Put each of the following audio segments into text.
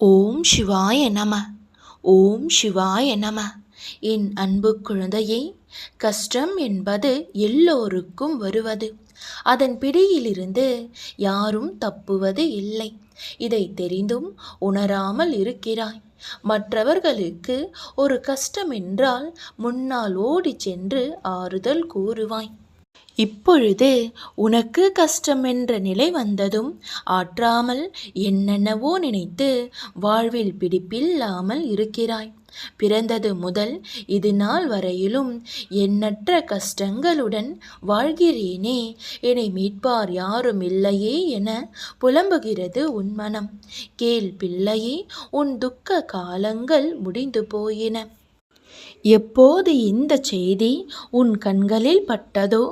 ஓம் சிவாய நம ஓம் சிவாய நம. என் அன்பு குழந்தையே கஷ்டம் என்பது எல்லோருக்கும் வருவது. அதன் பிடியிலிருந்து யாரும் தப்புவது இல்லை. இதை தெரிந்தும் உணராமல் இருக்கிறாய். மற்றவர்களுக்கு ஒரு கஷ்டம் என்றால் முன்னால் ஓடிச் சென்று ஆறுதல் கூறுவாய். இப்பொழுது உனக்கு கஷ்டம் என்ற நிலை வந்ததும் ஆற்றாமல் என்னென்னவோ நினைத்து வாழ்வில் பிடிப்பில்லாமல் இருக்கிறாய். பிறந்தது முதல் இது நாள் வரையிலும் எண்ணற்ற கஷ்டங்களுடன் வாழ்கிறேனே என்னை மீட்பார் யாரும் இல்லையே என புலம்புகிறது உன் மனம். கேள் பிள்ளையே உன் துக்க காலங்கள் முடிந்து போயின. எப்போது இந்த செய்தி உன் கண்களில் பட்டதோ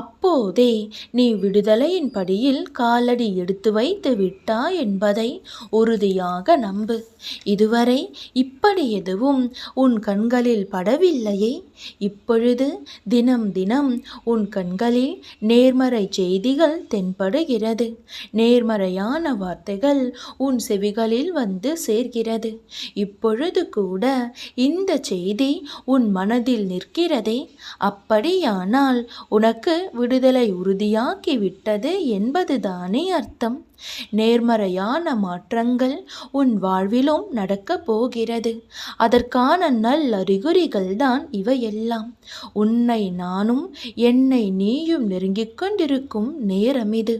அப்போதே நீ விடுதலையின் படியில் காலடி எடுத்து வைத்து விட்டா என்பதை உறுதியாக நம்பு. இதுவரை இப்படி எதுவும் உன் கண்களில் படவில்லையே. இப்பொழுது தினம் தினம் உன் கண்களில் நேர்மறை செய்திகள் தென்படுகிறது. நேர்மறையான வார்த்தைகள் உன் செவிகளில் வந்து சேர்கிறது. இப்பொழுது கூட இந்த செய்தி உன் மனதில் நிற்கிறதே? அப்படியானால் உனக்கு விடுதலை உறுதியாகிவிட்டது என்பதுதானே அர்த்தம். நேர்மறையான மாற்றங்கள் உன் வாழ்விலும் நடக்கப் போகிறது. அதற்கான நல்லறிகுறிகள் தான் இவையெல்லாம். உன்னை நானும் என்னை நீயும் நெருங்கிக் கொண்டிருக்கும் நேரம் இது.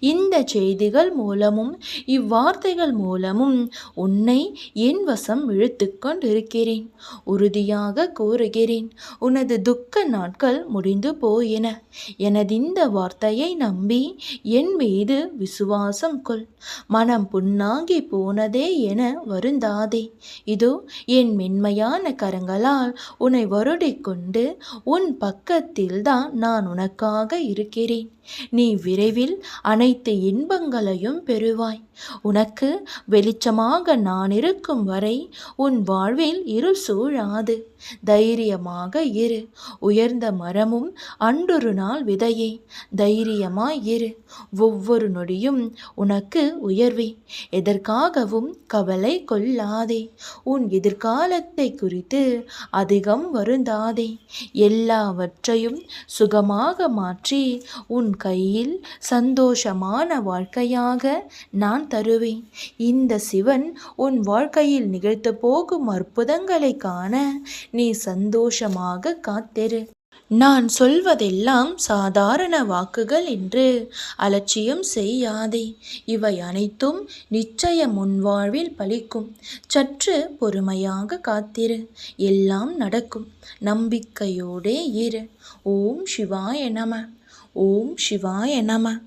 இந்த செய்திகள் மூலமும் இவ்வார்த்தைகள் மூலமும் உன்னை என் வசம் இழுத்து கொண்டிருக்கிறேன். உறுதியாக கூறுகிறேன் உனது துக்க நாட்கள் முடிந்து போயின. எனது இந்த வார்த்தையை நம்பி என் மீது விசுவாசம் விசுவாசம் கொள் மனம் புண்ணாகி போனதே என வருந்தாதே. இதோ என் மென்மையான கரங்களால் உன்னை வருடிக்கொண்டு உன் பக்கத்தில்தான் நான் உனக்காக இருக்கிறேன். நீ விரைவில் அனைத்து இன்பங்களையும் பெறுவாய். உனக்கு வெளிச்சமாக நான் இருக்கும் வரை உன் வாழ்வில் இரு சூழாது. தைரியமாக இரு. உயர்ந்த மரமும் அன்றொரு நாள் விதையே. தைரியமாய் இரு. ஒவ்வொரு நொடியும் உனக்கு உயர்வே. எதற்காகவும் கவலை கொள்ளாதே. உன் எதிர்காலத்தை குறித்து அதிகம் வருந்தாதே. எல்லாவற்றையும் சுகமாக மாற்றி உன் கையில் சந்தோஷமான வாழ்க்கையாக நான் தருவேன். இந்த சிவன் உன் வாழ்க்கையில் நிகழ்த்து போகும் அற்புதங்களை காண நீ சந்தோஷமாக காத்திரு. நான் சொல்வதெல்லாம் சாதாரண வாக்குகள் என்று. அலட்சியம் செய்யாதே. இவை அனைத்தும் நிச்சயம் முன்வாழ்வில் பலிக்கும். சற்று பொறுமையாக காத்திரு. எல்லாம் நடக்கும். நம்பிக்கையோடே இரு. ஓம் சிவாய நம. ஓம் சிவாய நம.